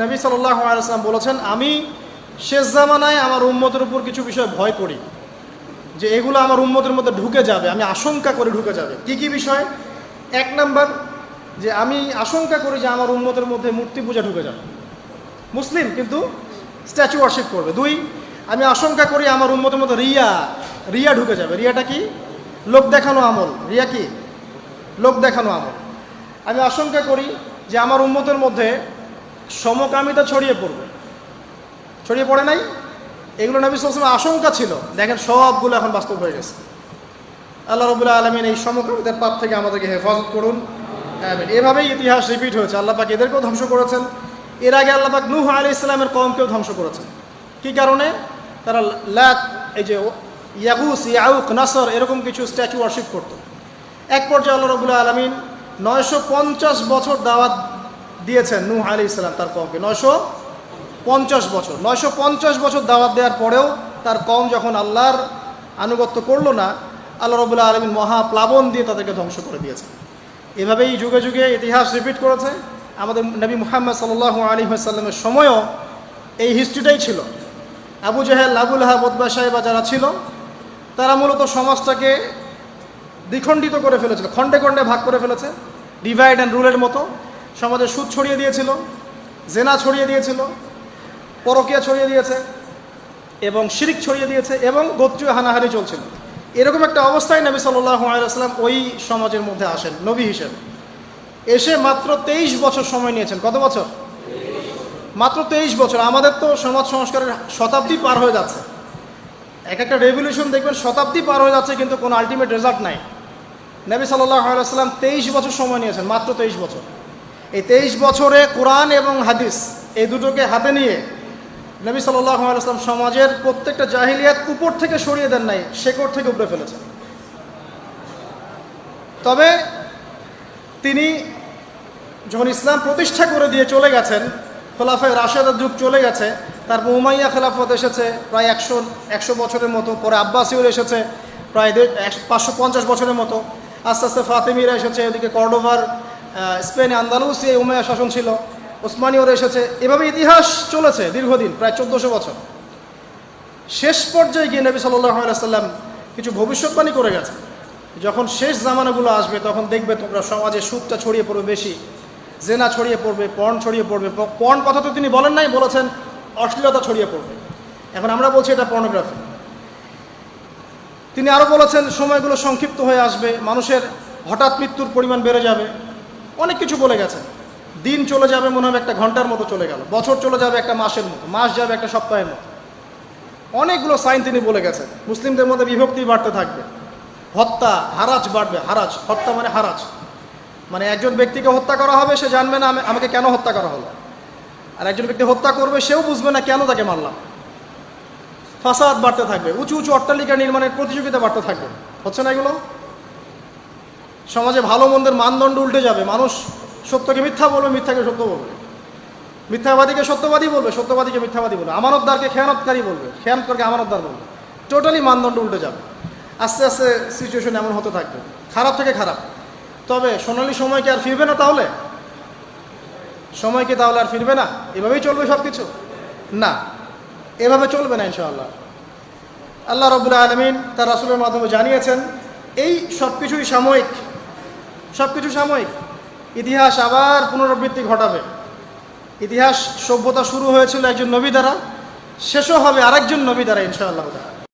নবী সাল্লাহ আলাইসলাম বলেছেন, আমি শেষ জামানায় আমার উম্মতের উপর কিছু বিষয় ভয় করি, যে এগুলো আমার উম্মতের মধ্যে ঢুকে যাবে, আমি আশঙ্কা করে ঢুকে যাবে। কি কি বিষয়? এক নাম্বার, যে আমি আশঙ্কা করি যে আমার উম্মতের মধ্যে মূর্তি পূজা ঢুকে যাবে। মুসলিম কিন্তু স্ট্যাচু ওয়ার্শিপ করবে। দুই, আমি আশঙ্কা করি আমার উন্মতের মধ্যে রিয়া রিয়া ঢুকে যাবে। রিয়াটা কি? লোক দেখানো আমল। রিয়া কি? লোক দেখানো আমল। আমি আশঙ্কা করি যে আমার উন্মতের মধ্যে সমকামিতা ছড়িয়ে পড়বে। ছড়িয়ে পড়ে নাই? এগুলো নবী সালামের আশঙ্কা ছিল। দেখেন সবগুলো এখন বাস্তব হয়ে গেছে। আল্লাহ রবুল্লাহ আলমিন এই সমকামিতার পাপ থেকে আমাদেরকে হেফাজত করুন। এভাবেই ইতিহাস রিপিট হয়েছে। আল্লাহ পাক এদেরকেও ধ্বংস করেছেন। এর আগে আল্লাহ পাক নূহ আলি ইসলামের কমকেও ধ্বংস করেছেন। কি কারণে? তারা লাত, এই যে ইয়াগুস, ইয়াউক, নাসর এরকম কিছু স্ট্যাচু ওয়ার্শিপ করতো। এক পর্যায়ে আল্লাহ রবুল্লাহ আলমিন নয়শো পঞ্চাশ বছর দাওয়াত দিয়েছেন নূহ আলি ইসলাম তার কমকে। নয়শো পঞ্চাশ বছর। নয়শো পঞ্চাশ বছর দাওয়াত দেওয়ার পরেও তার কম যখন আল্লাহর আনুগত্য করল না, আল্লাহ রবুল্লাহ আলমিন মহাপ্লাবন দিয়ে তাদেরকে ধ্বংস করে দিয়েছে এভাবেই যুগে যুগে ইতিহাস রিপিট করেছে। আমাদের নবী মুহাম্মদ সাল্লাহ আলী সাল্লামের সময়ও এই হিস্ট্রিটাই ছিল। আবু জাহেল আবুল হাব বদবা সাহেবা যারা ছিল, তারা মূলত সমাজটাকে দ্বিখণ্ডিত করে ফেলেছিল। খণ্ডে খণ্ডে ভাগ করে ফেলেছে। ডিভাইড অ্যান্ড রুলের মতো। সমাজে সুদ ছড়িয়ে দিয়েছিল, জেনা ছড়িয়ে দিয়েছিল, পরকিয়া ছড়িয়ে দিয়েছে, এবং শিরিক ছড়িয়ে দিয়েছে, এবং গোত্রীয় হানাহানি চলছিল। এরকম একটা অবস্থায় নবী সাল্লাহ আলাইসলাম ওই সমাজের মধ্যে আসেন, নবী হিসেবে। এসে মাত্র তেইশ বছর সময় নিয়েছেন। কত বছর? মাত্র তেইশ বছর। আমাদের তো সমাজ সংস্কারের শতাব্দী পার হয়ে যাচ্ছে। এক একটা রেভলিউশন দেখবেন, শতাব্দী পার হয়ে যাচ্ছে, কিন্তু কোনো আলটিমেট রেজাল্ট নাই। নবী সাল্লাহ আলাইসাল্লাম তেইশ বছর সময় নিয়েছেন, মাত্র তেইশ বছর। এই তেইশ বছরে কোরআন এবং হাদিস এই দুটোকে হাতে নিয়ে নবী সাল্লাহ আলাইসলাম সমাজের প্রত্যেকটা জাহিলিয়াত উপর থেকে সরিয়ে দেন নাই, শেকড় থেকে উপরে ফেলেছেন তবে তিনি যখন ইসলাম প্রতিষ্ঠা করে দিয়ে চলে গেছেন, খোলাফায় রাশেদের যুগ চলে গেছে, তারপর উমাইয়া খেলাফত এসেছে, প্রায় একশো একশো বছরের মতো, পরে আব্বাসিউর এসেছে, প্রায় পাঁচশো পঞ্চাশ বছরের মতো, আস্তে আস্তে ফাতেমিরা এসেছে, এদিকে কর্ডোভার স্পেনে আন্দালুসে উমাইয়া শাসন ছিল, ওসমানীয়র এসেছে। এভাবে ইতিহাস চলেছে দীর্ঘদিন, প্রায় চোদ্দোশো বছর। শেষ পর্যায়ে গিয়ে নবী সাল্লাম কিছু ভবিষ্যৎবাণী করে গেছে যখন শেষ জামানাগুলো আসবে, তখন দেখবে তোমরা সমাজে সুদটা ছড়িয়ে পড়বে বেশি, জেনা ছড়িয়ে পড়বে পর্ন ছড়িয়ে পড়বে। পর্ন কথা তো তিনি বলেন নাই, বলেছেন অশ্লীলতা ছড়িয়ে পড়বে। এখন আমরা বলছি এটা পর্নোগ্রাফি। তিনি আরও বলেছেন, সময়গুলো সংক্ষিপ্ত হয়ে আসবে, মানুষের হঠাৎ মৃত্যুর পরিমাণ বেড়ে যাবে। অনেক কিছু বলে গেছেন দিন চলে যাবে মনে হবে একটা ঘণ্টার মতো চলে গেল। বছর চলে যাবে একটা মাসের মতো। মাস যাবে একটা সপ্তাহের মতো। অনেকগুলো সাইন তিনি বলে গেছেন মুসলিমদের মধ্যে বিভক্তি বাড়তে থাকবে। হত্যা, হারাজ বাড়বে। হারাজ, হত্যা মানে হারাজ। মানে একজন ব্যক্তিকে হত্যা করা হবে, সে জানবে না আমাকে কেন হত্যা করা হলো? আর একজন ব্যক্তি হত্যা করবে, সেও বুঝবে না কেন তাকে মারলাম। ফাসাদ বাড়তে থাকবে। উঁচু উঁচু অট্টালিকা নির্মাণের প্রতিযোগিতা বাড়তে থাকবে। হচ্ছে না এগুলো? সমাজে ভালো মন্দের মানদণ্ড উল্টে যাবে। মানুষ সত্যকে মিথ্যা বলবে, মিথ্যাকে সত্য বলবে। মিথ্যাবাদীকে সত্যবাদী বলবে, সত্যবাদীকে মিথ্যাবাদী বলবে। আমানতদারকে খেয়ানতকারী বলবে, খেয়ানতকারকে আমানতদার বলবে। টোটালি মানদণ্ড উল্টে যাবে। আস্তে আস্তে সিচুয়েশন এমন হতে থাকবে। খারাপ থেকে খারাপ। তবে সোনালি সময় কি আর ফিরবে না তাহলে? সময় কি তাহলে আর ফিরবে না? এভাবেই চলবে সব কিছু না। এভাবে চলবে না ইনশাআল্লাহ। আল্লাহ রবুল্লা আলমিন তার রাসুলের মাধ্যমে জানিয়েছেন, এই সব কিছুই সাময়িক। সব কিছু সাময়িক। ইতিহাস আবার পুনরাবৃত্তি ঘটাবে। ইতিহাস সভ্যতা শুরু হয়েছিল একজন নবী দ্বারা, শেষও হবে আরেকজন নবী দ্বারা, ইনশাআল্লাহ।